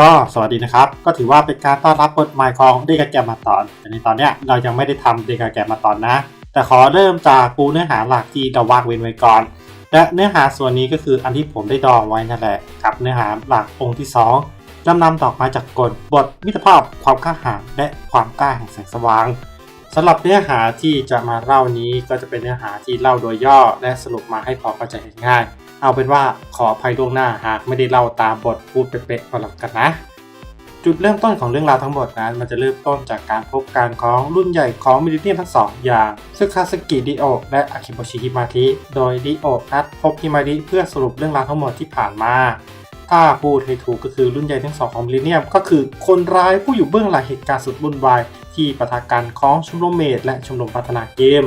ก็สวัสดีนะครับ ก็ถือว่าเป็นการต้อนรับบทใหม่ของเดกาแกมมาตอนแต่ในตอนเนี้ยเรายังไม่ได้ทำเดกาแกมมาตอนนะ แต่ขอเริ่มจากปูเนื้อหาหลักที่เราวางเว้นไว้ก่อน และเนื้อหาส่วนนี้ก็คืออันที่ผมได้ดองไว้นั่นแหละกับเนื้อหาหลักองค์ที่2ลำนำดอกไม้จากกฎบทมิตรภาพความกล้าหาญและความกล้าแห่งแสงสว่างสำหรับเนื้อหาที่จะมาเล่านี้ก็จะเป็นเนื้อหาที่เล่าโดยย่อและสรุปมาให้พอเข้าใจง่าย เอาเป็นว่าขออภัยล่วงหน้าหากไม่ได้เล่าตามบทพูดเป๊ะๆก็แล้วกันนะ จุดเริ่มต้นของเรื่องราวทั้งหมดนั้นมันจะเริ่มต้นจากการพบกันของรุ่นใหญ่ของมิลเลนเนียมทั้งสองอย่างซึคาสกิดิโอและอากิโบชิฮิมาทิโดยดิโอนัดพบฮิมาริเพื่อสรุปเรื่องราวทั้งหมดที่ผ่านมาถ้าพูดให้ถูกก็คือรุ่นใหญ่ทั้งสองของมิลเลนเนียมก็คือคนร้ายผู้อยู่เบื้องหลังเหตุการณ์สุดวุ่นวายที่ปะทะกันของชมรมเมดและชมรมพัฒนาเกม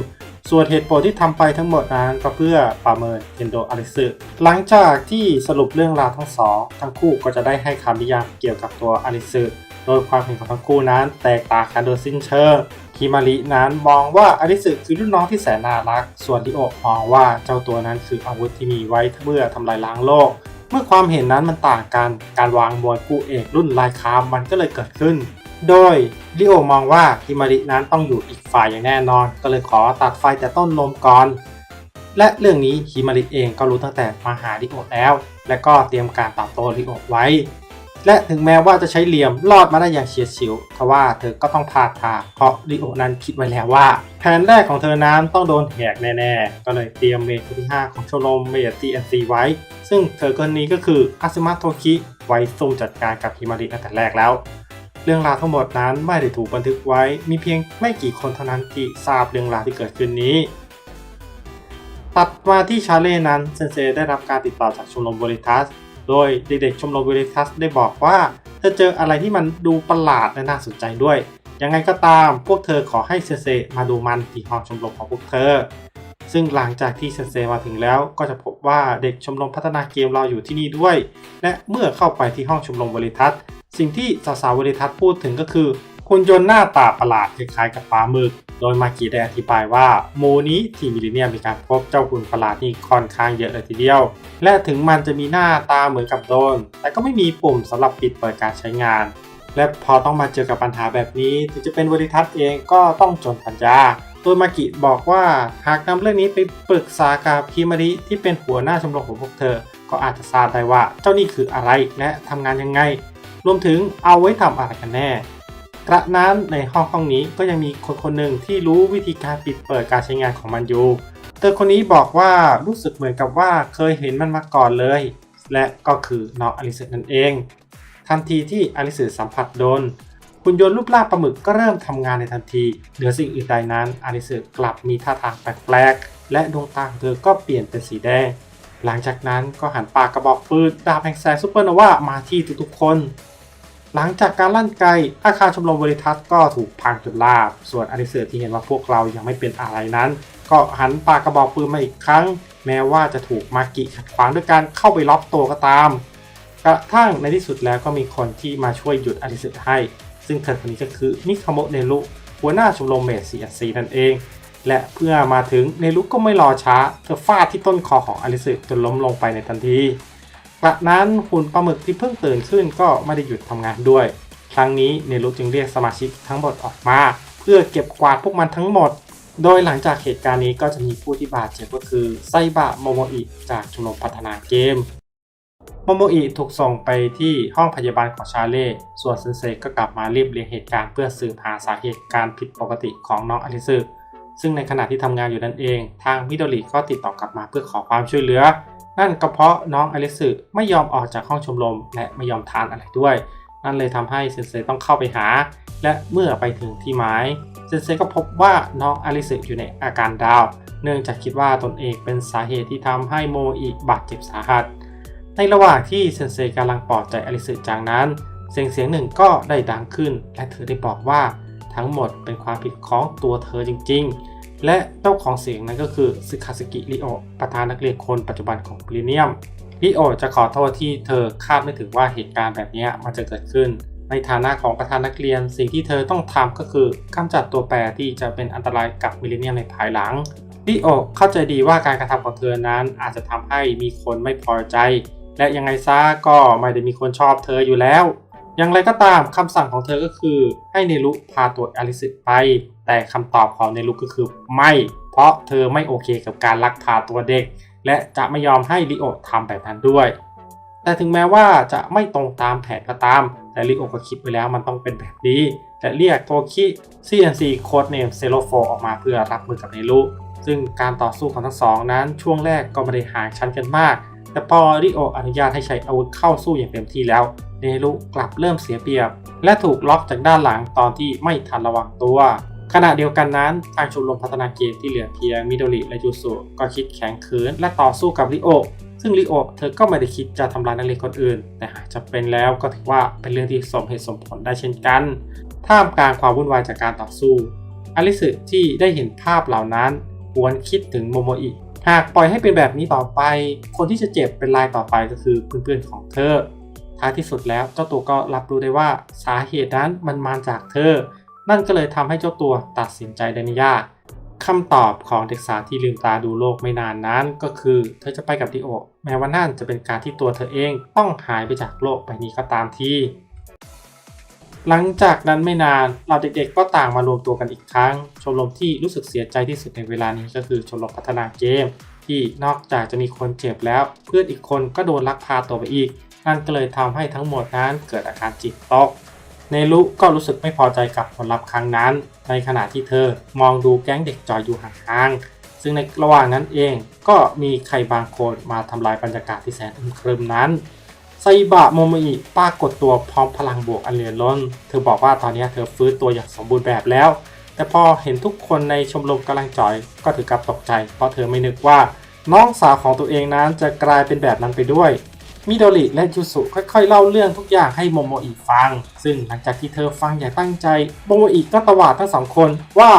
ส่วนเหตุผลที่ทำไปทั้งหมดนั้นก็เพื่อประเมินเคนโดอาริสึหลังจากที่สรุปเรื่องราวทั้งสองทั้งคู่ก็จะได้ให้คำนิยามเกี่ยวกับตัวอาริสึโดยความเห็นของทั้งคู่นั้นแตกต่างกันโดยสิ้นเชิงคิมารินั้นมองว่าอาริสึคือรุ่นน้องที่แสนน่ารัก ส่วนดิโอมองว่าเจ้าตัวนั้นคืออาวุธที่มีไว้เพื่อทำลายล้างโลก เมื่อความเห็นนั้นมันต่างกัน การวางมวยคู่เอกรุ่นลายคามมันก็เลยเกิดขึ้น โดยลิโอมองว่าฮิมารินั้นต้องอยู่อีกฝ่ายอย่างแน่นอน ก็เลยขอตัดไฟแต่ต้นลมก่อน และเรื่องนี้ฮิมาริเองก็รู้ตั้งแต่มาหาลิโอแล้ว และก็เตรียมการตอบโต้ลิโอไว้ และถึงแม้ว่าจะใช้เหลี่ยมรอดมาได้อย่างเฉียดฉิวทว่าเธอก็ต้องพลาดท่าเพราะลิโอนั้นคิดไว้แล้วว่า แผนแรกของเธอนั้นต้องโดนแหกแน่ๆ ก็เลยเตรียมเมทคที่ 5 ของชมรมเมท TNC ไว้ ซึ่งเธอคนนี้ก็คืออาซึมะโทคิไว้ซุ่มจัดการกับฮิมาริตั้งแต่แรกแล้ว เรื่องราวทั้งหมดนั้นไม่ได้ถูกบันทึกไว้ มีเพียงไม่กี่คนเท่านั้นที่ทราบเรื่องราวที่เกิดขึ้นนี้ตัดมาที่ชาเล่นั้นเซนเซได้รับการติดต่อจากชมรมบริทัส โดยเด็กๆชมรมบริทัสได้บอกว่าเธอเจออะไรที่มันดูประหลาดและน่าสนใจด้วย ยังไงก็ตามพวกเธอขอให้เซนเซมาดูมันที่ห้องชมรมของพวกเธอ ซึ่งหลังจากที่เซนเซมาถึงแล้วก็จะพบว่าเด็กชมรมพัฒนาเกมรออยู่ที่นี่ด้วย และเมื่อเข้าไปที่ห้องชมรมบริทัส สิ่งที่สาวๆบริทัศน์พูดถึงก็คือหุ่นยนต์หน้าตาประหลาดคล้ายๆกับปลาหมึก โดยมากิได้อธิบายว่าโมนี้ที่มิลเนเนียมมีการพบเจ้าหุ่นประหลาดนี่ค่อนข้างเยอะเลยทีเดียว และถึงมันจะมีหน้าตาเหมือนกับโดน แต่ก็ไม่มีปุ่มสำหรับปิดเปิดการใช้งาน และพอต้องมาเจอกับปัญหาแบบนี้ ถึงจะเป็นบริทัศน์เองก็ต้องจนปัญญาโดยมากิบอกว่าหากนำเรื่องนี้ไปปรึกษากับคิมาริที่เป็นหัวหน้าชมรมของพวกเธอ ก็อาจจะทราบได้ว่าเจ้านี่คืออะไรและทำงานยังไง รวมถึงเอาไว้ทำอะไรกันแน่ กระนั้นในห้องห้องนี้ก็ยังมีคนคนหนึ่งที่รู้วิธีการปิดเปิดการใช้งานของมันอยู่เธอคนนี้บอกว่ารู้สึกเหมือนกับว่าเคยเห็นมันมาก่อนเลย และก็คือน้องอลิสนั่นเอง ทันทีที่อลิสสัมผัสโดนหุ่นยนต์รูปร่างปลาหมึกก็เริ่มทำงานในทันที เหนือสิ่งอื่นใดนั้นอลิสกลับมีท่าทางแปลกๆ และดวงตาของเธอก็เปลี่ยนเป็นสีแดง หลังจากนั้นก็หันปากกระบอกปืนดาบแห่งแสงซูเปอร์โนวามาที่ทุกๆคน หลังจากการลั่นไกอาคารชมรมบริทัศน์ก็ถูกพังจนราบ ส่วนอลิเซอร์ที่เห็นว่าพวกเรายังไม่เป็นอะไรนั้น ก็หันปากกระบอกปืนมาอีกครั้ง แม้ว่าจะถูกมากิขัดขวางด้วยการเข้าไปล็อกตัวก็ตาม กระทั่งในที่สุดแล้วก็มีคนที่มาช่วยหยุดอลิเซอร์ให้ ซึ่งเธอคนนี้ก็คือมิคาโมเนรุหัวหน้าชมรมเมสซีซีนั่นเอง และเพื่อมาถึงเนรุก็ไม่รอช้า เธอฟาดที่ต้นคอของอลิเซอร์จนล้มลงไปในทันที กระนั้นหุ่นปลาหมึกที่เพิ่งตื่นขึ้นก็ไม่ได้หยุดทำงานด้วย ครั้งนี้เนรุจึงเรียกสมาชิกทั้งหมดออกมา เพื่อเก็บกวาดพวกมันทั้งหมด โดยหลังจากเหตุการณ์นี้ก็จะมีผู้ที่บาดเจ็บก็คือไซบะโมโมอิจากชมรมพัฒนาเกมโมโมอิถูกส่งไปที่ห้องพยาบาลของชาเล่ ส่วนเซนเซก็กลับมาเรียบเรียงเหตุการณ์เพื่อสืบหาสาเหตุการผิดปกติของน้องอลิซึซึ่งในขณะที่ทำงานอยู่นั่นเอง ทางมิโดริก็ติดต่อกลับมาเพื่อขอความช่วยเหลือ นั่นก็เพราะน้องอลิซึไม่ยอมออกจากห้องชมรม และไม่ยอมทานอะไรด้วย นั่นเลยทำให้เซนเซต้องเข้าไปหา และเมื่อไปถึงที่หมายเซนเซก็พบว่าน้องอลิซึอยู่ในอาการดาว เนื่องจากคิดว่าตนเองเป็นสาเหตุที่ทำให้โมอิบาดเจ็บสาหัส ในระหว่างที่เซนเซกำลังปลอบใจอลิสึจากนั้น เสียงเสียงหนึ่งก็ได้ดังขึ้น และเธอได้บอกว่าทั้งหมดเป็นความผิดของตัวเธอจริง ๆ และเจ้าของเสียงนั้นก็คือซึคาสกิริโอประธานนักเรียนคนปัจจุบันของพลีเนียมริโอจะขอโทษที่เธอคาดไม่ถึงว่าเหตุการณ์แบบนี้มันจะเกิดขึ้น ในฐานะของประธานนักเรียนสิ่งที่เธอต้องทำก็คือกำจัดตัวแปรที่จะเป็นอันตรายกับมิลเลนเนียมในภายหลังริโอเข้าใจดีว่าการกระทำของเธอนั้นอาจจะทำให้มีคนไม่พอใจ และยังไงซะก็ไม่ได้มีคนชอบเธออยู่แล้ว อย่างไรก็ตามคำสั่งของเธอก็คือให้เนรุพาตัวอลิสไป แต่คำตอบของเนรุกก็คือไม่ เพราะเธอไม่โอเคกับการลักพาตัวเด็ก และจะไม่ยอมให้ลิโอทำแบบนั้นด้วย แต่ถึงแม้ว่าจะไม่ตรงตามแผนก็ตาม แต่ลิโอก็คิดไว้แล้วมันต้องเป็นแบบนี้ และเรียกโทคิ CNC Code Name 04ออกมาเพื่อรับมือกับเนรุซึ่งการต่อสู้ของทั้งสองนั้นช่วงแรกก็ไม่ได้ห่างชั้นกันมาก แต่พอริโออนุญาตให้ใช้อาวุธเข้าสู้อย่างเต็มที่แล้ว เนรุกลับเริ่มเสียเปรียบ และถูกล็อกจากด้านหลังตอนที่ไม่ทันระวังตัว ขณะเดียวกันนั้น ทางชมรมพัฒนาเกมที่เหลือเพียงมิโดริและยูสุก็คิดแข็งขืนและต่อสู้กับริโอซึ่งริโอเธอก็ไม่ได้คิดจะทำร้ายนักเรียนคนอื่น แต่หากจะเป็นแล้วก็ถือว่าเป็นเรื่องที่สมเหตุสมผลได้เช่นกัน ท่ามกลางความวุ่นวายจากการต่อสู้ อลิสึที่ได้เห็นภาพเหล่านั้นหวนคิดถึงโมโมอิหากปล่อยให้เป็นแบบนี้ต่อไป คนที่จะเจ็บเป็นรายต่อไปก็คือเพื่อนๆของเธอท้ายที่สุดแล้วเจ้าตัวก็รับรู้ได้ว่าสาเหตุนั้นมันมาจากเธอ นั่นก็เลยทำให้เจ้าตัวตัดสินใจได้ไม่ยากคำตอบของเด็กสาวที่ลืมตาดูโลกไม่นานนั้นก็คือ เธอจะไปกับดิโอ แม้ว่านั่นจะเป็นการที่ตัวเธอเองต้องหายไปจากโลกใบนี้ก็ตามทีหลังจากนั้นไม่นานเราเด็กๆก็ต่างมารวมตัวกันอีกครั้ง ชมรมที่รู้สึกเสียใจที่สุดในเวลานี้ก็คือชมรมพัฒนาเกม ที่นอกจากจะมีคนเจ็บแล้ว เพื่อนอีกคนก็โดนลักพาตัวไปอีก นั่นก็เลยทำให้ทั้งหมดนั้นเกิดอาการจิตตก เนรุก็รู้สึกไม่พอใจกับผลลัพธ์ครั้งนั้น ในขณะที่เธอมองดูแก๊งเด็กจอยอยู่ห่างๆ ซึ่งในระหว่างนั้นเองก็มีใครบางคนมาทำลายบรรยากาศที่แสนอึมครึมนั้นไซบะโมโมอิปรากฏตัวพร้อมพลังบวกอันเหลือล้น เธอบอกว่าตอนนี้เธอฟื้นตัวอย่างสมบูรณ์แบบแล้ว แต่พอเห็นทุกคนในชมรมกำลังจอยก็ถึงกับตกใจ เพราะเธอไม่นึกว่าน้องสาวของตัวเองนั้นจะกลายเป็นแบบนั้นไปด้วย มิโดริและยูสุค่อยๆ เล่าเรื่องทุกอย่างให้โมโมอิฟัง ซึ่งหลังจากที่เธอฟังอย่างตั้งใจ โมโมอิก็ตวาดทั้งสองคนว่า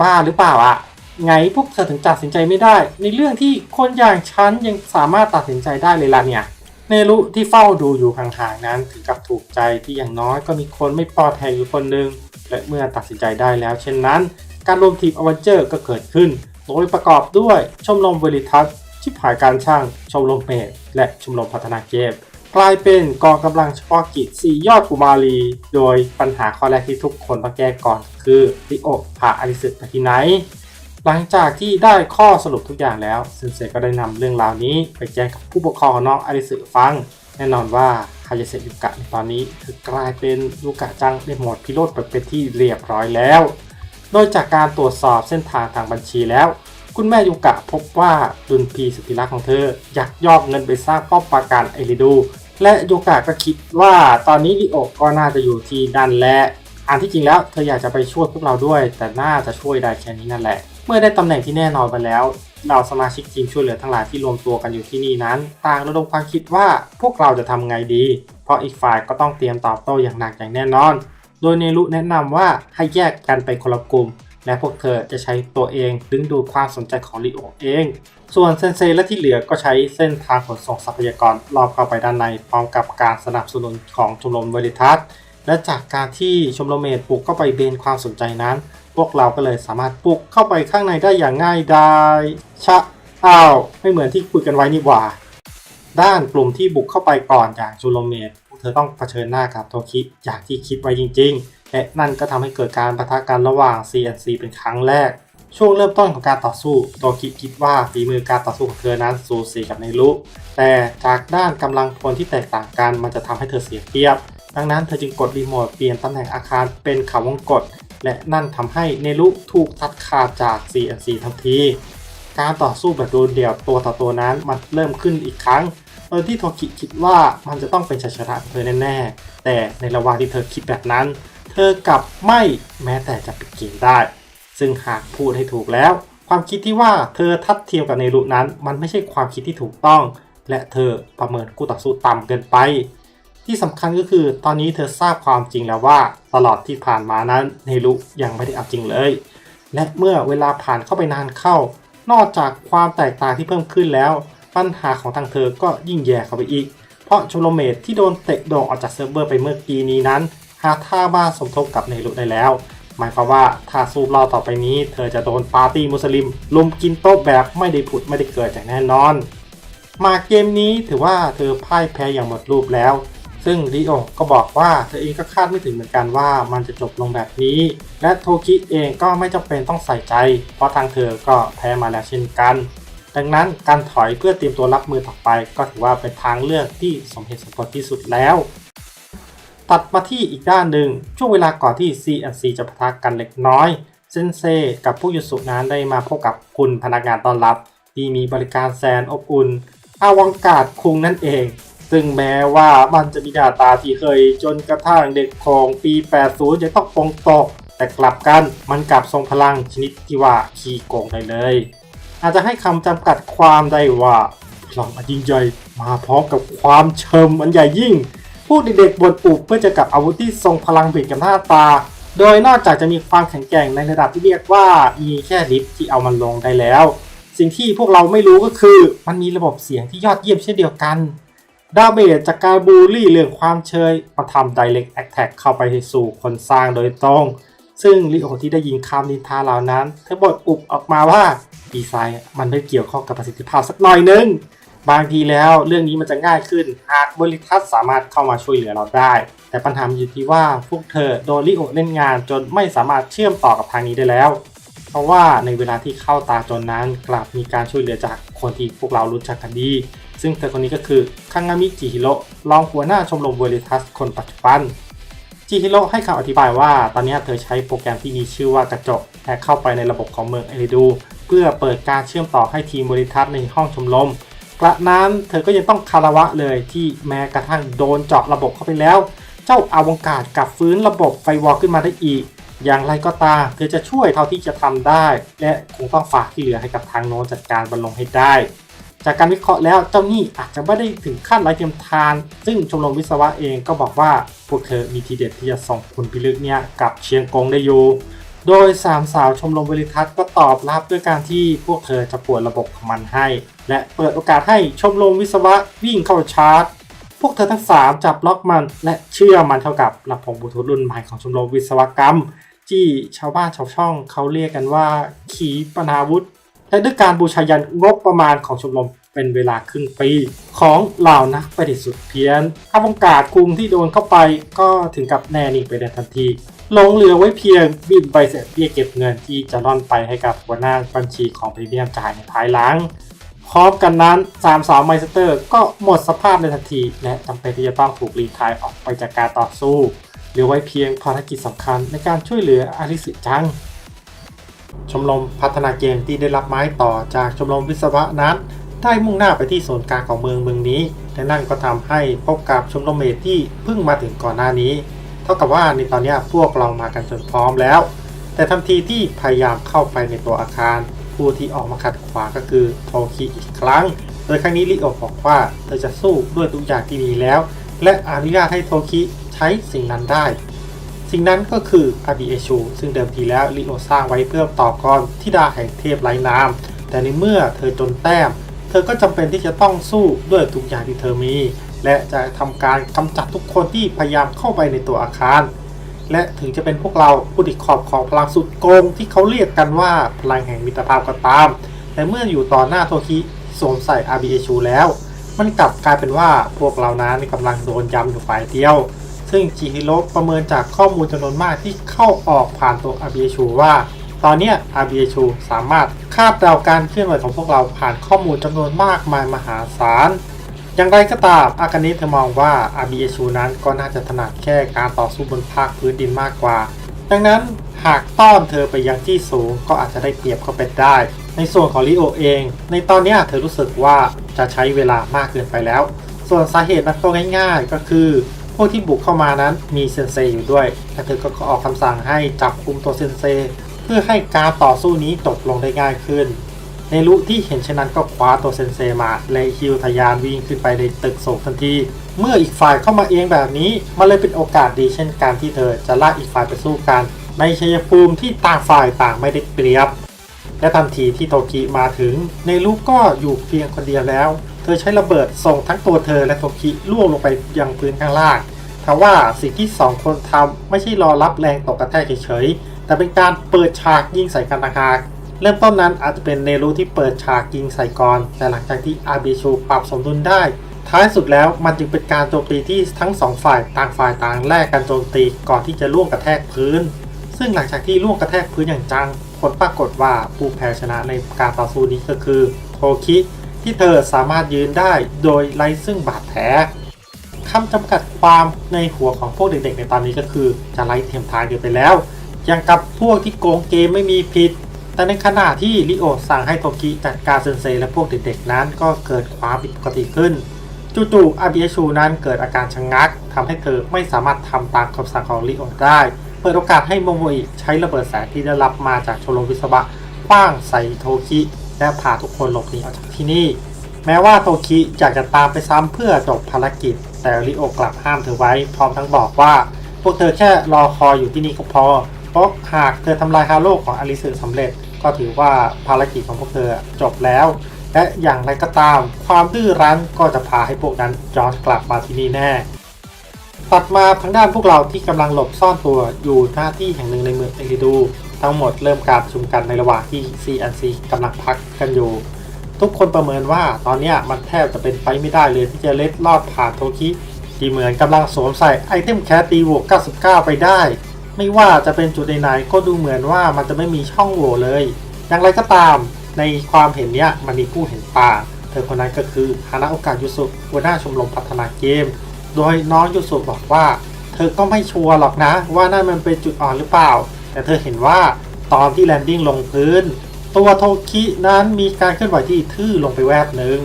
บ้าหรือเปล่าอะไงพวกเธอถึงตัดสินใจไม่ได้ ในเรื่องที่คนอย่างฉันยังสามารถตัดสินใจได้เลยล่ะเนี่ยเนรุที่เฝ้าดูอยู่ห่างๆนั้นถึงกับถูกใจที่อย่างน้อยก็มีคนไม่ปลอดภัยอยู่คนหนึ่งและเมื่อตัดสินใจได้แล้ว เช่นนั้น การรวมทีมอเวนเจอร์ก็เกิดขึ้น โดยประกอบด้วยชมรมเวลิทัส ชิบหายการช่างชมรมเมดและชมรมพัฒนาเกมกลายเป็นกองกำลังเฉพาะกิจ4ยอดกุมารี โดยปัญหาข้อแรกที่ทุกคนต้องแก้ก่อนคือริโอพาอลิสึไปที่ไหน หลังจากที่ได้ข้อสรุปทุกอย่างแล้วซึนเซก็ได้นำเรื่องราวนี้ไปแจ้งกับผู้ปกครองของน้องอลิสึฟัง แน่นอนว่าคายเซยุกะในตอนนี้เธอกลายเป็นยุกะจังในโหมดพิโรธไปเป็นที่เรียบร้อยแล้ว โดยจากการตรวจสอบเส้นทางทางบัญชีแล้ว คุณแม่ยุกะพบว่าดุนพีสุธิรักของเธออยากยอกเงินไปสร้างป้อมปราการไอริดูและยุกะก็คิดว่าตอนนี้ลิโอะก็น่าจะอยู่ที่นั่นและอันที่จริงแล้วเธออยากจะไปช่วยพวกเราด้วย แต่น่าจะช่วยได้แค่นี้นั่นแหละ เมื่อได้ตำแหน่งที่แน่นอนไปแล้วเราสมาชิกทีมช่วยเหลือทั้งหลายที่รวมตัวกันอยู่ที่นี่นั้น ต่างระดมความคิดว่าพวกเราจะทำไงดี เพราะอีกฝ่ายก็ต้องเตรียมตอบโต้อย่างหนักอย่างแน่นอน โดยเนรุแนะนำว่าให้แยกกันไปคนละกลุ่ม และพวกเธอจะใช้ตัวเองดึงดูดความสนใจของลิโอเอง ส่วนเซนเซและที่เหลือก็ใช้เส้นทางขนส่งทรัพยากรลอบเข้าไปด้านใน พร้อมกับการสนับสนุนของชมรมเวลิทัสและจากการที่ชมรมเมดปลุกเข้าไปเบนความสนใจนั้น พวกเราก็เลยสามารถปลุกเข้าไปข้างในได้อย่างง่ายดายชะอ้าวไม่เหมือนที่คุยกันไว้นี่หว่า ด้านกลุ่มที่บุกเข้าไปก่อนอย่างชมรมเมด เธอต้องเผชิญหน้ากับโทคิอย่างที่คิดไว้จริง ๆ และนั่นก็ทำให้เกิดการปะทะกันระหว่าง CNC เป็นครั้งแรก ช่วงเริ่มต้นของการต่อสู้โตคิคิดว่าฝีมือการต่อสู้ของเธอนั้นสูสีกับในรุแต่จากด้านกำลังพลที่แตกต่างกันมันจะทำให้เธอเสียเปรียบ ดังนั้นเธอจึงกดรีโมทเปลี่ยนตำแหน่งอาคารเป็นเขาวงกตและนั่นทำให้เนรุถูกตัดขาดจาก CNC ทันที การต่อสู้แบบโดนเดี่ยวตัวต่อตัวนั้นมันเริ่มขึ้นอีกครั้ง โดยที่โทกิคิดว่ามันจะต้องเป็นชัยชนะเธอแน่ๆ แต่ในระหว่างที่เธอคิดแบบนั้น เธอกลับไม่แม้แต่จะปิดเกมได้ ซึ่งหากพูดให้ถูกแล้ว ความคิดที่ว่าเธอทัดเทียมกับเนรุนั้น มันไม่ใช่ความคิดที่ถูกต้อง และเธอประเมินคู่ต่อสู้ต่ำเกินไป ที่สำคัญก็คือตอนนี้เธอทราบความจริงแล้วว่าตลอดที่ผ่านมานั้นเนรุยังไม่ได้เอาจริงเลย และเมื่อเวลาผ่านเข้าไปนานเข้า นอกจากความแตกต่างที่เพิ่มขึ้นแล้ว ปัญหาของทางเธอก็ยิ่งแย่เข้าไปอีก เพราะชมรมเมดที่โดนเตะโดงออกจากเซิร์ฟเวอร์ไปเมื่อกี้นี้นั้น หาท่าบ้าสมทบกับเนรุได้แล้ว หมายความว่าถ้าสู้รอบต่อไปนี้ เธอจะโดนปาร์ตี้มุสลิมลุมกินโต๊ะแบบไม่ได้ผุดไม่ได้เกิดอย่างแน่นอน มาเกมนี้ถือว่าเธอพ่ายแพ้อย่างหมดรูปแล้ว ซึ่งริโอก็บอกว่าเธอเองก็คาดไม่ถึงเหมือนกันว่ามันจะจบลงแบบนี้ และโทคิเองก็ไม่จำเป็นต้องใส่ใจ เพราะทางเธอก็แพ้มาแล้วเช่นกัน ดังนั้นการถอยเพื่อเตรียมตัวรับมือต่อไป ก็ถือว่าเป็นทางเลือกที่สมเหตุสมผลที่สุดแล้ว ตัดมาที่อีกด้านหนึ่งช่วงเวลาก่อนที่ CNC จะปะทะกันเล็กน้อย เซนเซกับผู้ยุสุนั้นได้มาพบกับคุณพนักงานต้อนรับ ที่มีบริการแสนอบอุ่นอาวังกาดคุงนั่นเอง ซึ่งแม้ว่ามันจะมีหน้าตาที่เคยจนกระทั่งเด็กของปี 80 จะต้องปงตก แต่กลับกันมันกลับทรงพลังชนิดที่ว่าขี้โกงได้เลย อาจจะให้คำจำกัดความได้ว่าพลังอันยิ่งใหญ่มาพร้อมกับความเชิมอันใหญ่ยิ่งพวกเด็กๆบนอุบเพื่อจะกับอาวุธที่ทรงพลังเบียดกับหน้าตา โดยนอกจากจะมีความแข็งแกร่งในระดับที่เรียกว่ามีแค่ลิฟที่เอามันลงได้แล้ว สิ่งที่พวกเราไม่รู้ก็คือ มันมีระบบเสียงที่ยอดเยี่ยมเช่นเดียวกันดาเมจจากการบูลลี่เรื่องความเชยมาทำ direct attack เข้าไปสู่คนสร้างโดยตรง ซึ่งลิโอที่ได้ยินคำนินทาเหล่านั้นเธอบทอุบออกมาว่า ดีไซน์มันไม่เกี่ยวข้องกับประสิทธิภาพสักหน่อยนึง บางทีแล้วเรื่องนี้มันจะง่ายขึ้น หากบริทัศน์สามารถเข้ามาช่วยเหลือเราได้ แต่ปัญหาอยู่ที่ว่าพวกเธอโดนลิโอเล่นงานจนไม่สามารถเชื่อมต่อกับทางนี้ได้แล้ว เพราะว่าในเวลาที่เข้าตาจนนั้นกลับมีการช่วยเหลือจากคนที่พวกเรารู้จักกันดี ซึ่งเธอคนนี้ก็คือคังามิจิฮิโร่รองหัวหน้าชมรมเวลิทัสคนปัจจุบันจิฮิโร่ให้คำอธิบายว่าตอนนี้เธอใช้โปรแกรมที่มีชื่อว่ากระจกแฮกเข้าไปในระบบของเมืองเอริดู เพื่อเปิดการเชื่อมต่อให้ทีมบริทัศน์ในห้องชมรมกระนั้นเธอก็ยังต้องคารวะเลยที่แม้กระทั่งโดนเจาะระบบเข้าไปแล้ว เจ้าอาวงการกลับฟื้นระบบไฟวอลขึ้นมาได้อีก อย่างไรก็ตามเธอจะช่วยเท่าที่จะทำได้ และคงต้องฝากที่เหลือให้กับทางโน้นจัดการบรรลงให้ได้ จากการวิเคราะห์แล้วเจ้านี่อาจจะไม่ได้ถึงขั้นไร้เทียมทาน ซึ่งชมรมวิศวะเองก็บอกว่าพวกเธอมีทีเด็ดที่จะส่งคุณพิลึกเนี่ยกับเชียงกงได้อยู่ โดยสามสาวชมรมบริทัศน์ก็ตอบรับด้วยการที่พวกเธอจะปวดระบบของมันให้ และเปิดโอกาสให้ชมรมวิศวะวิ่งเข้าชาร์จ พวกเธอทั้งสามจับล็อกมัน และเชื่อมันเท่ากับลำโพงบลูทูธรุ่นใหม่ของชมรมวิศวกรรม ที่ชาวบ้านชาวช่องเขาเรียกกันว่า ขีปนาวุธ และด้วยการบูชายันงบประมาณของชมรม เป็นเวลาครึ่งปีของเหล่านักประดิษฐ์สุดเพี้ยนอาวงการกรุงที่โดนเข้าไปก็ถึงกับแน่นิ่งไปในทันทีลงเหลือไว้เพียงบินใบเสร็จเบี้ยเก็บเงินที่จะร่อนไปให้กับหัวหน้าบัญชีของพรีเมียมจ่ายในภายหลังพร้อมกันนั้นสามสาวไมสเตอร์ก็หมดสภาพในทันที และจำเป็นที่จะต้องถูกรีทายออกไปจากการต่อสู้เหลือไว้เพียงภารกิจสำคัญในการช่วยเหลืออาริสึจัง ชมรมพัฒนาเกมที่ได้รับไม้ต่อจากชมรมวิศวะนั้น ได้มุ่งหน้าไปที่ศูนกลางของเมืองเมืองนี้ และนั่นก็ทำให้พบกับชมรมเมทที่เพิ่งมาถึงก่อนหน้านี้ เท่ากับว่าในตอนนี้พวกเรามากันจนพร้อมแล้ว แต่ทันทีที่พยายามเข้าไปในตัวอาคาร ผู้ที่ออกมาขัดขวางก็คือโทคิอีกครั้ง โดยครั้งนี้ลิโอบอกว่าเธอจะสู้ด้วยทุกอย่างที่มีแล้ว และอนุญาตให้โทคิใช้สิ่งนั้นได้ สิ่งนั้นก็คืออาบิเอชูซึ่งเดิมทีแล้วลิโอสร้างไว้เพื่อต่อกรที่ดาแห่งเทพไร้น้ำแต่ในเมื่อเธอจนแต้ม เธอก็จำเป็นที่จะต้องสู้ด้วยทุกอย่างที่เธอมี และจะทำการกำจัดทุกคนที่พยายามเข้าไปในตัวอาคาร และถึงจะเป็นพวกเราผู้ติดขอบของพลังสุดโกงที่เขาเรียกกันว่าพลังแห่งมิตรภาพก็ตาม แต่เมื่ออยู่ต่อหน้าโทคิสวมใส่อาบิเอชูแล้ว มันกลับกลายเป็นว่าพวกเรานั้นกำลังโดนย้ำอยู่ฝ่ายเดียว ซึ่งจิฮิโร่ประเมินจากข้อมูลจำนวนมากที่เข้าออกผ่านตัวอาบิเอชูว่า ตอนนี้อาบิเอชูสามารถคาดเดาการเคลื่อนไหวของพวกเราผ่านข้อมูลจำนวนมากมายมหาศาล อย่างไรก็ตามอากานิเธอมองว่าอาบิเอชูนั้นก็น่าจะถนัดแค่การต่อสู้บนภาคพื้นดินมากกว่า ดังนั้นหากต้อนเธอไปยังที่สูงก็อาจจะได้เปรียบเขาเป็นได้ ในส่วนของลิโอเอง ในตอนนี้เธอรู้สึกว่าจะใช้เวลามากเกินไปแล้ว ส่วนสาเหตุนั้นก็ง่าย ๆ ก็คือพวกที่บุกเข้ามานั้นมีเซนเซอยู่ด้วย และเธอก็ออกคำสั่งให้จับกุมตัวเซนเซ พื่อให้การต่อสู้นี้จบลงได้ง่ายขึ้น ในรู้ที่เห็นเช่นนั้นก็คว้าตัวเซนเซมา และฮิวทะยานวิ่งขึ้นไปในตึกสูงทันที เมื่ออีกฝ่ายเข้ามาเองแบบนี้มันเลยเป็นโอกาสดีเช่นการที่เธอจะลากอีกฝ่ายไปสู้กัน ในชัยภูมิที่ต่างฝ่ายต่างไม่ได้เปรียบ และทันทีที่โตกิมาถึง ในลูกก็อยู่เพียงคนเดียวแล้ว เธอใช้ระเบิดส่งทั้งตัวเธอและโตกิล่วงลงไปยังพื้นข้างล่างทว่าสิ่งที่สองคนทำไม่ใช่รอรับแรงตกกระแทกเฉยๆ แต่เป็นการเปิดฉากยิงใส่กันต่างหากเริ่มต้นนั้นอาจจะเป็นเนรูที่เปิดฉากยิงใส่ก่อน แต่หลังจากที่อาบิชูปรับสมดุลได้ ท้ายสุดแล้วมันจึงเป็นการโจมตีที่ทั้งสองฝ่ายต่างฝ่ายต่างแลกกันโจมตีก่อนที่จะล่วงกระแทกพื้น ซึ่งหลังจากที่ล่วงกระแทกพื้นอย่างจัง ผลปรากฏว่าผู้แพ้ชนะในการต่อสู้นี้ก็คือโทคิที่เธอสามารถยืนได้โดยไร้ซึ่งบาดแผลคำจำกัดความในหัวของพวกเด็กๆในตอนนี้ก็คือจะไล่เทียมทางเดียวไปแล้ว อย่างกับพวกที่โกงเกมไม่มีผิด แต่ในขณะที่ลิโอสั่งให้โทกิจัดการเซนเซและพวกเด็กๆนั้นก็เกิดความผิดปกติขึ้น จู่ๆอาบิเอชูนั้นเกิดอาการชะงงักทำให้เธอไม่สามารถทำตามคำสั่งของลิโอได้ เปิดโอกาสให้โมโมอิใช้ระเบิดแสงที่ได้รับมาจากโชมรวิศวะคว้างใส่โทคิและพาทุกคนหลบหนีออกจากที่นี่ แม้ว่าโทคิอยากจะตามไปซ้ำเพื่อจบภารกิจ แต่ริโอกลับห้ามเธอไว้พร้อมทั้งบอกว่า พวกเธอแค่รอคอยอยู่ที่นี่ก็พอ เพราะหากเธอทำลายฮาโลของอลิสึสำเร็จ ก็ถือว่าภารกิจของพวกเธอจบแล้ว และอย่างไรก็ตาม ความดื้อรั้นก็จะพาให้พวกนั้นย้อนกลับมาที่นี่แน่ ตัดมาทางด้านพวกเราที่กำลังหลบซ่อนตัวอยู่หน้าที่แห่งหนึ่งในเมืองเอริดู ทั้งหมดเริ่มการประชุมกันในระหว่างที่ CNC กำลังพักกันอยู่ทุกคนประเมินว่าตอนนี้มันแทบจะเป็นไปไม่ได้เลยที่จะเล็ดลอดผ่านโทคิที่เหมือนกำลังสวมใส่ไอเทมแคสตีโหวก 99 ไปได้ ไม่ว่าจะเป็นจุดไหนๆก็ดูเหมือนว่ามันจะไม่มีช่องโหว่เลย อย่างไรก็ตามในความเห็นเนี้ยมันมีผู้เห็นต่างเธอคนนั้นก็คือฮานาโอกายุสุหัวหน้าชมรมพัฒนาเกม โดยน้องยุสุบอกว่า เธอก็ไม่ชัวร์หรอกนะ ว่านั่นมันเป็นจุดอ่อนหรือเปล่า แต่เธอเห็นว่าตอนที่แลนดิ้งลงพื้น ตัวโทคินั้นมีการเคลื่อนไหวที่ทื่อลงไปแวบหนึ่ง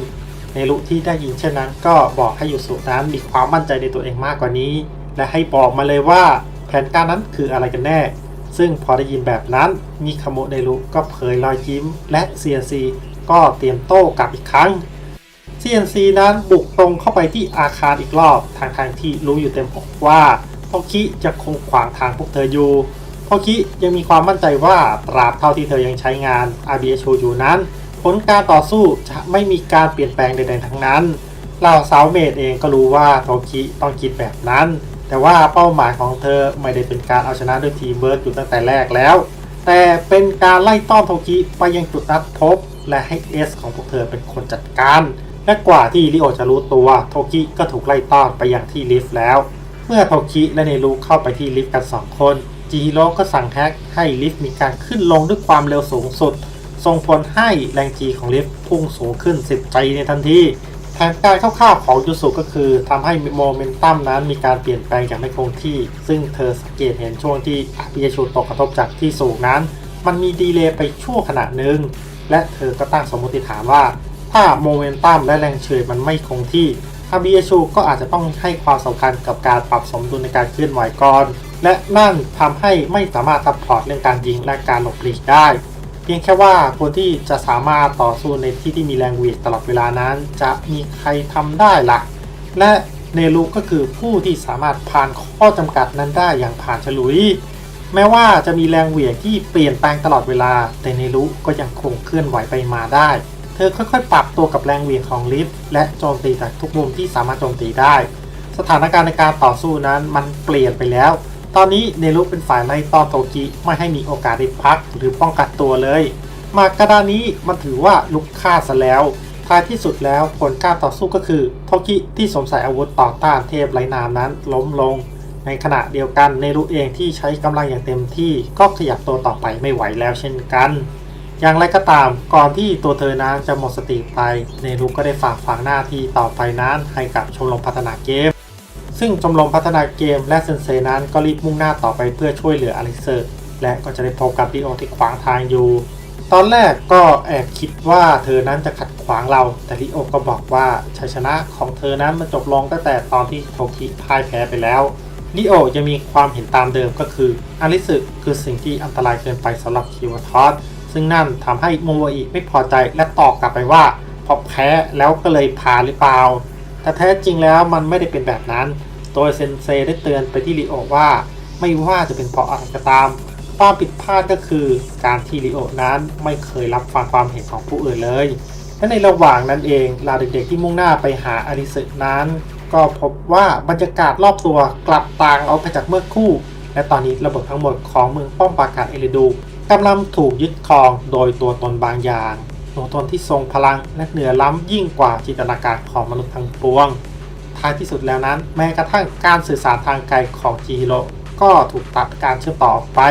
เนรุที่ได้ยินเช่นนั้น ก็บอกให้ยุสุนั้นมีความมั่นใจในตัวเองมากกว่านี้ และให้บอกมาเลยว่า นการนั้นคืออะไรกันแน่ ซึ่งพอได้ยินแบบนั้นมิคาโมะเนรุก็เผยรอยยิ้ม และเซียซีก็เตรียมโต้กลับอีกครั้ง CNC นั้นบุกตรงเข้าไปที่อาคารอีกรอบทางทางที่รู้อยู่เต็มอกว่าโทคิจะคงขวางทางพวกเธออยู่โทคิยังมีความมั่นใจว่าตราบเท่าที่เธอยังใช้งาน RBH อยู่นั้น ผลการต่อสู้จะไม่มีการเปลี่ยนแปลงใดๆทั้งนั้นเหล่าสาวเมดเองก็รู้ว่าโทคิต้องคิดแบบนั้น แต่ว่าเป้าหมายของเธอไม่ได้เป็นการเอาชนะด้วยทีมเบิร์ดอยู่ตั้งแต่แรกแล้ว แต่เป็นการไล่ต้อนโทคิไปยังจุดนัดพบ และให้เอสของพวกเธอเป็นคนจัดการ และกว่าที่ริโอจะรู้ตัวโทคิก็ถูกไล่ต้อนไปยังที่ลิฟต์แล้ว เมื่อโทคิและเนรุเข้าไปที่ลิฟต์กัน 2 คนจิฮิโร่ก็สั่งแฮกให้ลิฟต์มีการขึ้นลงด้วยความเร็วสูงสุดส่งผลให้แรงจีของลิฟต์พุ่งสูงขึ้น10ใจในทันที แผนการคร่าวๆของยูสุก็คือทำให้โมเมนตัมนั้นมีการเปลี่ยนแปลงอย่างไม่คงที่ ซึ่งเธอสังเกตเห็นช่วงที่อาพิยชูตกกระทบจากที่สูงนั้น มันมีดีเลย์ไปชั่วขณะหนึ่งและเธอก็ตั้งสมมติฐานว่า ถ้าโมเมนตัมและแรงเฉยมันไม่คงที่อาบิเอชูก็อาจจะต้องให้ความสำคัญกับการปรับสมดุลในการเคลื่อนไหวก่อน และนั่นทำให้ไม่สามารถซัพพอร์ตเรื่องการยิงและการหลบหลีกได้ เพียงแค่ว่าคนที่จะสามารถต่อสู้ในที่ที่มีแรงเหวียงตลอดเวลานั้น จะมีใครทำได้ล่ะ และเนรุก็คือผู้ที่สามารถผ่านข้อจำกัดนั้นได้อย่างผ่านฉลุย แม้ว่าจะมีแรงเหวี่ยงที่เปลี่ยนแปลงตลอดเวลา แต่เนรุก็ยังคงเคลื่อนไหวไปมาได้ เธอค่อยๆ ปรับตัวกับแรงเหวี่ยงของลิฟต์และโจมตีจากทุกมุมที่สามารถโจมตีได้ สถานการณ์ในการต่อสู้นั้นมันเปลี่ยนไปแล้ว ตอนนี้เนรุเป็นฝ่ายไล่ต้อนโตกิไม่ให้มีโอกาสได้พักหรือป้องกันตัวเลย มากระดานนี้มันถือว่าลุกฆ่าซะแล้ว ท้ายที่สุดแล้วผลการต่อสู้ก็คือโทกิที่สวมใส่อาวุธต่อต้านเทพไร้นามนั้นล้มลง ในขณะเดียวกันเนรุเองที่ใช้กำลังอย่างเต็มที่ก็ขยับตัวต่อไปไม่ไหวแล้วเช่นกัน อย่างไรก็ตามก่อนที่ตัวเธอนั้นจะหมดสติไปเนรุก็ได้ฝากฝังหน้าที่ต่อไปนั้นให้กับชมรมพัฒนาเกม ซึ่งชมรมพัฒนาเกมและเซนเซนั้นก็รีบมุ่งหน้าต่อไปเพื่อช่วยเหลืออลิเซอร์และก็จะได้พบกับดิโอที่ขวางทางอยู่ ตอนแรกก็แอบคิดว่าเธอนั้นจะขัดขวางเรา แต่ลิโอก็บอกว่าชัยชนะของเธอนั้นมันจบลงตั้งแต่ตอนที่โทคิพ่ายแพ้ไปแล้วลิโอยังมีความเห็นตามเดิมก็คืออาริสึคือสิ่งที่อันตรายเกินไปสำหรับคิวทอสซึ่งนั่นทำให้โมโมอิไม่พอใจและตอบกลับไปว่าพราะแพ้แล้วก็เลยพาหรือเปล่า แต่แท้จริงแล้วมันไม่ได้เป็นแบบนั้น โดยเซนเซได้เตือนไปที่ลิโอว่า ไม่ว่าจะเป็นเพราะอะไรก็ตาม ความผิดพลาดก็คือการที่ลิโอนั้นไม่เคยรับฟังความเห็นของผู้อื่นเลย และในระหว่างนั้นเองลาเด็กๆที่มุ่งหน้าไปหาอาริสึนั้น ก็พบว่าบรรยากาศรอบตัวกลับต่างออกไปจากเมื่อคู่ และตอนนี้ระบบทั้งหมดของเมืองป้อมปราการเอริดูกำลังถูกยึดครองโดยตัวตนบางอย่าง ตัวตนที่ทรงพลังและเหนือล้ำยิ่งกว่าจินตนาการของมนุษย์ทั้งปวง ท้ายที่สุดแล้วนั้น แม้กระทั่งการสื่อสารทางไกลของจิฮิโร่ก็ถูกตัดการเชื่อมต่อออกไป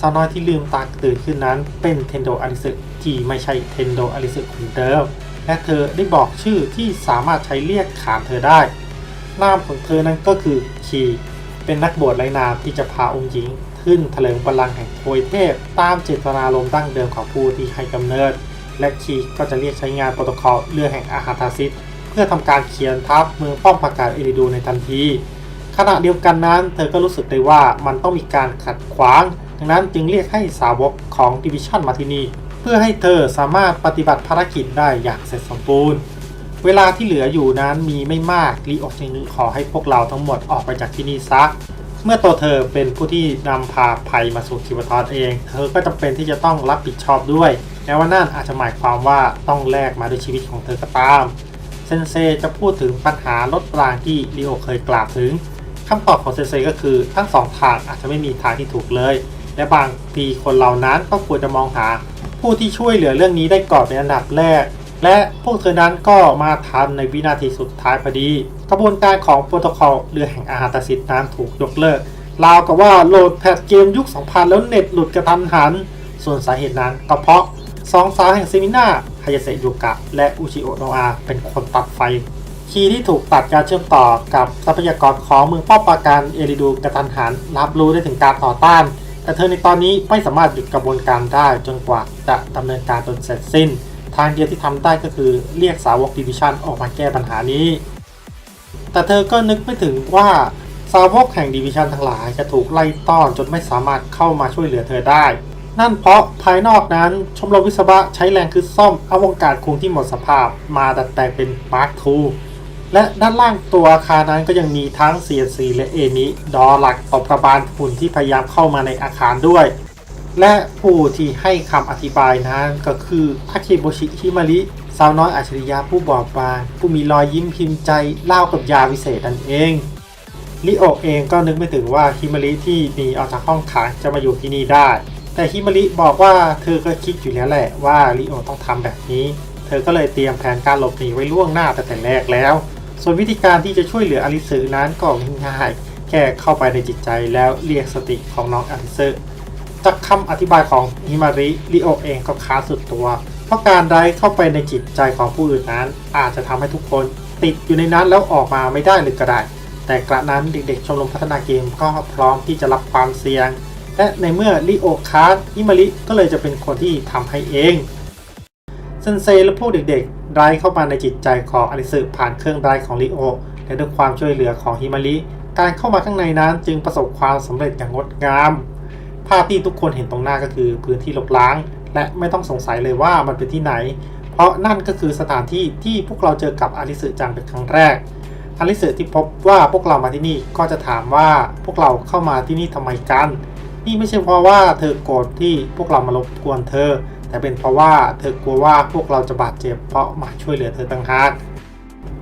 สาวน้อยที่ลืมตาตื่นขึ้นนั้นเป็นเทนโดอาริสึที่ไม่ใช่เทนโดอาริสึคนเดิม และเธอได้บอกชื่อที่สามารถใช้เรียกขานเธอได้ นามของเธอนั้นก็คือคีเป็นนักบวชไร้นามที่จะพาองค์หญิง ขึ้นเถลิงบัลลังก์แห่งโทยเทพ ตามเจตนารมณ์ดั้งเดิมของผู้ที่ให้กำเนิด และคีก็จะเรียกใช้งานโปรโตคอลเรือแห่งอาหาทาซิสเพื่อทำการเขียนทัพเมืองป้อมปราการเอริดูในทันที ขณะเดียวกันนั้น เธอก็รู้สึกได้ว่ามันต้องมีการขัดขวาง ดังนั้นจึงเรียกให้สาวกของดิวิชั่นมาที่นี่เพื่อให้เธอสามารถปฏิบัติภารกิจได้อย่างเสร็จสมบูรณ์เวลาที่เหลืออยู่นั้นมีไม่มากลีโอจึงขอให้พวกเราทั้งหมดออกไปจากที่นี่ซะ มื่อตัวเธอเป็นผู้ที่นำพาภัยมาสู่คิวทอนเอง เธอก็จำเป็นที่จะต้องรับผิดชอบด้วยแม้ว่านั่นอาจจะหมายความว่าต้องแลกมาด้วยชีวิตของเธอก็ตาม เซนเซจะพูดถึงปัญหาลดรางที่ลีโอเคยกล่าวถึงคำตอบของเซนเซก็คือทั้งสองทางอาจจะไม่มีทางที่ถูกเลย และบางทีคนเหล่านั้นก็ควรจะมองหา ผู้ที่ช่วยเหลือเรื่องนี้ได้ก่อนเป็นอันดับแรก และพวกเธอนั้นก็มาทันในวินาทีสุดท้ายพอดี กระบวนการของโปรโตคอลเรือแห่งอาหารตสิทธิ์นั้นถูกยกเลิกราวกับว่าโหลดแพทเกมยุค 2000 แล้วเน็ตหลุดกระทันหัน ส่วนสาเหตุนั้นก็เพราะสองสาวแห่งเซมินาฮายาเซยุกะ และอุชิโอโนะอาเป็นคนตัดไฟ คีย์ที่ถูกตัดการเชื่อมต่อกับทรัพยากรของเมืองป้อปราการเอริดูกระทันหัน รับรู้ได้ถึงการต่อต้าน แต่เธอในตอนนี้ไม่สามารถหยุดกระบวนการได้จนกว่าจะดำเนินการจนเสร็จสิ้น ทางเดียวที่ทำได้ก็คือเรียกสาวกดิวิชันออกมาแก้ปัญหานี้ แต่เธอก็นึกไม่ถึงว่าสาวกแห่งดิวิชันทั้งหลายจะถูกไล่ต้อนจนไม่สามารถเข้ามาช่วยเหลือเธอได้ นั่นเพราะภายนอกนั้นชมรมวิศวะใช้แรงคือซ่อมอวงกาศคุงที่หมดสภาพมาดัดแปลงเป็นมาร์คทูและด้านล่างตัวอาคารนั้นก็ยังมีทั้ง CNC และเอมิดอหลักตบกระบาลหุ่นที่พยายามเข้ามาในอาคารด้วย และผู้ที่ให้คำอธิบายนั้นก็คืออาเคโบชิฮิมาริสาวน้อยอัจฉริยะผู้บอบบางผู้มีรอยยิ้มพิมพ์ใจเล่ากับยาวิเศษนั่นเองลิโอเองก็นึกไม่ถึงว่าฮิมาริที่หนีออกจากห้องขังจะมาอยู่ที่นี่ได้ แต่ฮิมาริบอกว่าเธอก็คิดอยู่แล้วแหละว่าลิโอต้องทำแบบนี้ เธอก็เลยเตรียมแผนการหลบหนีไว้ล่วงหน้าแต่แต่แรกแล้ว ส่วนวิธีการที่จะช่วยเหลืออลิสึนั้นก็ง่ายๆแค่เข้าไปในจิตใจแล้วเรียกสติของน้องอลิสึ จากคำอธิบายของฮิมาริลิโอเองก็ค้าสุดตัว เพราะการได้เข้าไปในจิตใจของผู้อื่นนั้น อาจจะทำให้ทุกคนติดอยู่ในนั้นแล้วออกมาไม่ได้เลยก็ได้ แต่กระนั้นเด็กๆ ชมรมพัฒนาเกมก็พร้อมที่จะรับความเสี่ยง และในเมื่อลิโอคาร์ฮิมาริก็เลยจะเป็นคนที่ทำให้เองเซนเซและพวกเด็กๆได้เข้ามาในจิตใจของอลิสึผ่านเครื่องได้ของลิโอและด้วยความช่วยเหลือของฮิมาริการเข้ามาข้างในนั้นจึงประสบความสำเร็จอย่างงดงาม ภาพที่ทุกคนเห็นตรงหน้าก็คือพื้นที่ลบล้าง และไม่ต้องสงสัยเลยว่ามันเป็นที่ไหน เพราะนั่นก็คือสถานที่ที่พวกเราเจอกับอลิสึจังเป็นครั้งแรกอลิสึที่พบว่าพวกเรามาที่นี่ก็จะถามว่าพวกเราเข้ามาที่นี่ทำไมกัน นี่ไม่ใช่เพราะว่าเธอโกรธที่พวกเรามารบกวนเธอ แต่เป็นเพราะว่าเธอกลัวว่าพวกเราจะบาดเจ็บเพราะมาช่วยเหลือเธอต่างหาก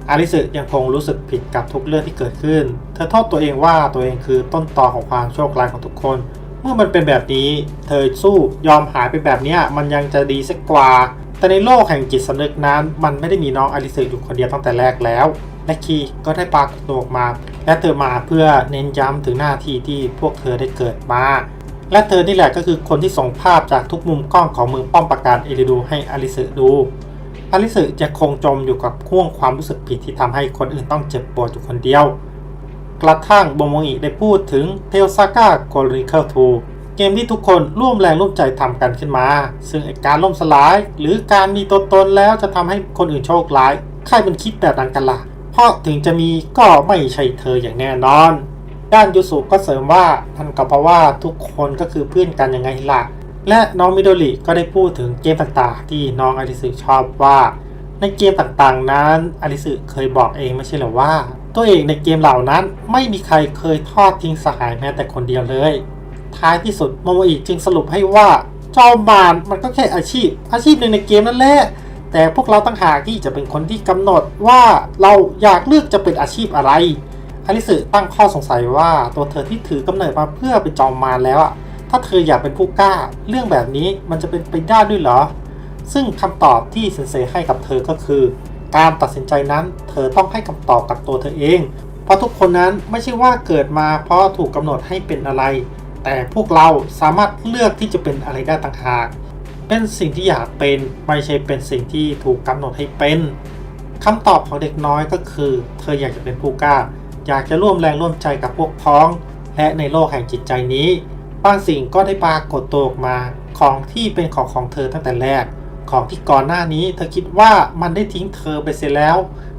อาริสึยังคงรู้สึกผิดกับทุกเรื่องที่เกิดขึ้น เธอโทษตัวเองว่าตัวเองคือต้นตอของความโชคร้ายของทุกคน เมื่อมันเป็นแบบนี้ เธอสู้ยอมหายไปแบบนี้มันยังจะดีสักกว่า แต่ในโลกแห่งจิตสำนึกนั้น มันไม่ได้มีน้องอาริสึอยู่คนเดียวตั้งแต่แรกแล้วและคีก็ได้ปรากฏตัวออกมา และเธอมาเพื่อเน้นย้ำถึงหน้าที่ที่พวกเธอได้เกิดมา และเธอนี่แหละก็คือคนที่ส่งภาพจากทุกมุมกล้องของเมืองป้อมปราการเอริดูให้อาริสึดูอลิสึจะคงจมอยู่กับข่วงความรู้สึกผิดที่ทำให้คนอื่นต้องเจ็บปวดอยู่คนเดียว กระทั่งโบโมงิได้พูดถึงเทลซาก้าโกลิเคิลทูเกมที่ทุกคนร่วมแรงร่วมใจทำกันขึ้นมา ซึ่งการล่มสลาย หรือการมีตัวตนแล้วจะทำให้คนอื่นโชคร้ายใครมันคิดแบบนั้นกันล่ะ เพราะถึงจะมีก็ไม่ใช่เธออย่างแน่นอน ด้านยูสุก็เสริมว่าท่านก็เพราะว่าทุกคนก็คือเพื่อนกันยังไงล่ะ และน้องมิโดริก็ได้พูดถึงเกมต่างๆที่น้องอลิสึชอบว่า ในเกมต่างๆนั้นอลิสึเคยบอกเองไม่ใช่เหรอว่า ตัวเองในเกมเหล่านั้นไม่มีใครเคยทอดทิ้งสหายแม้แต่คนเดียวเลย ท้ายที่สุดโมโมอิจึงสรุปให้ว่าจอมบานมันก็แค่อาชีพ อาชีพหนึ่งในเกมนั่นแหละแต่พวกเราตั้งหากที่จะเป็นคนที่กำหนดว่าเราอยากเลือกจะเป็นอาชีพอะไรอลิสึตั้งข้อสงสัยว่าตัวเธอที่ถือกำเนิดมาเพื่อเป็นจอมมารแล้วอะถ้าเธออยากเป็นผู้กล้า เรื่องแบบนี้มันจะเป็นไปได้ด้วยเหรอ ซึ่งคำตอบที่เซนเซให้กับเธอก็คือ การตัดสินใจนั้น เธอต้องให้คำตอบกับตัวเธอเอง เพราะทุกคนนั้นไม่ใช่ว่าเกิดมาเพราะถูกกำหนดให้เป็นอะไร แต่พวกเราสามารถเลือกที่จะเป็นอะไรได้ต่างหาก เป็นสิ่งที่อยากเป็นไม่ใช่เป็นสิ่งที่ถูกกำหนดให้เป็นคำตอบของเด็กน้อยก็คือ เธออยากจะเป็นผู้กล้า อยากจะร่วมแรงร่วมใจกับพวกพ้อง และในโลกแห่งจิตใจนี้บางสิ่งก็ได้ปรากฏตัวออกมาของที่เป็นของของเธอตั้งแต่แรก ของที่ก่อนหน้านี้ เธอคิดว่ามันได้ทิ้งเธอไปเสียแล้ว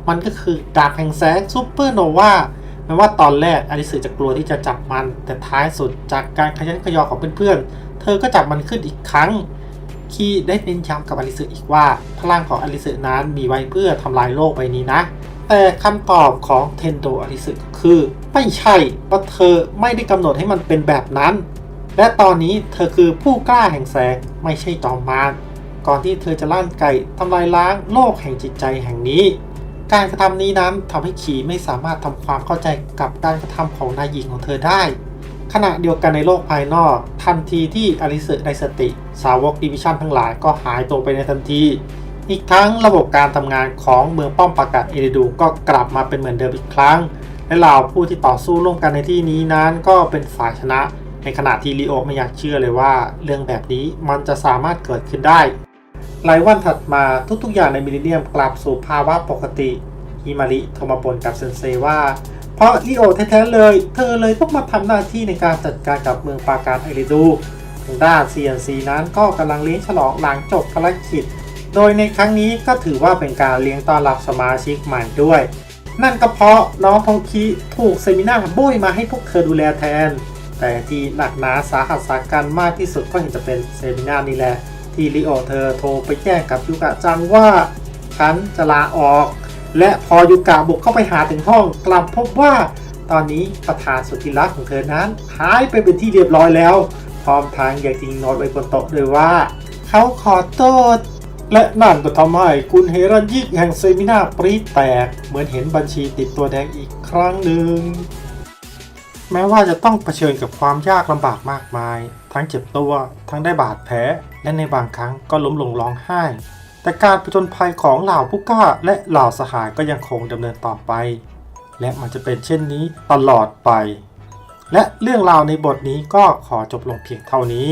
มันก็คือดาบแห่งแสงซูเปอร์โนวาแม้ว่าตอนแรกอลิสึจะกลัวที่จะจับมัน แต่ท้ายสุดจากการขยันขยอของเพื่อนๆ เธอก็จับมันขึ้นอีกครั้ง คีได้เน้นย้ำกับอลิสึอีกว่า พลังของอลิสึนั้นมีไว้เพื่อทำลายโลกใบนี้นะ แต่คำตอบของเทนโดอลิสึคือ ไม่ใช่เพราะเธอไม่ได้กำหนดให้มันเป็นแบบนั้น และตอนนี้เธอคือผู้กล้าแห่งแสงไม่ใช่จอมมาร ก่อนที่เธอจะลั่นไก่ทำลายล้างโลกแห่งจิตใจแห่งนี้ การกระทำนี้นั้นทำให้ขีไม่สามารถทำความเข้าใจกับการกระทำของนายหญิงของเธอได้ ขณะเดียวกันในโลกภายนอก ทันทีที่อลิสึได้สติ สาวกดิวิชั่นทั้งหลายก็หายตัวไปในทันที อีกทั้งระบบการทำงานของเมืองป้อมปราการเอริดูก็กลับมาเป็นเหมือนเดิมอีกครั้ง และเหล่าผู้ที่ต่อสู้ร่วมกันในที่นี้นั้นก็เป็นฝ่ายชนะในขณะที่ลีโอไม่อยากเชื่อเลยว่า เรื่องแบบนี้มันจะสามารถเกิดขึ้นได้ หลายวันถัดมาทุกๆอย่างในมิลเลนเนียมกลับสู่ภาวะปกติฮิมาริโทรมาบ่นกับเซนเซว่า เพราะลีโอแท้ๆเลย เธอเลยต้องมาทำหน้าที่ในการจัดการกับเมืองปาการไอริดูทางด้าน CNC นั้นก็กำลังเลี้ยงฉลองหลังจบภารกิจ โดยในครั้งนี้ก็ถือว่าเป็นการเลี้ยงต้อนรับสมาชิกใหม่ด้วย นั่นก็เพราะน้องทองคิถูกเซมินาโบยมาให้พวกเธอดูแลแทน แต่ที่หนักหนาสาหัสสากันมากที่สุดก็เห็นจะเป็นเซมินานี่แหละ ที่ลิโอเธอโทรไปแจ้งกับยูกะจังว่าฉันจะลาออก และพอยูกะบุกเข้าไปหาถึงห้องกลับพบว่าตอนนี้ประธานสุดที่รักของเธอนั้นหายไปเป็นที่เรียบร้อยแล้ว พร้อมทางอยากทิ้งโน้ตไว้บนโต๊ะด้วยว่า เขาขอโทษและนั่นก็ทำให้คุณเฮรันยิกแห่งเซมินาปรีแตก เหมือนเห็นบัญชีติดตัวแดงอีกครั้งหนึ่ง แม้ว่าจะต้องเผชิญกับความยากลำบากมากมาย ทั้งเจ็บตัว ทั้งได้บาดแผล และในบางครั้งก็ล้มลงร้องไห้ แต่การผจญภัยของเหล่าผู้กล้า และเหล่าสหายก็ยังคงดำเนินต่อไป และมันจะเป็นเช่นนี้ตลอดไป และเรื่องราวในบทนี้ก็ขอจบลงเพียงเท่านี้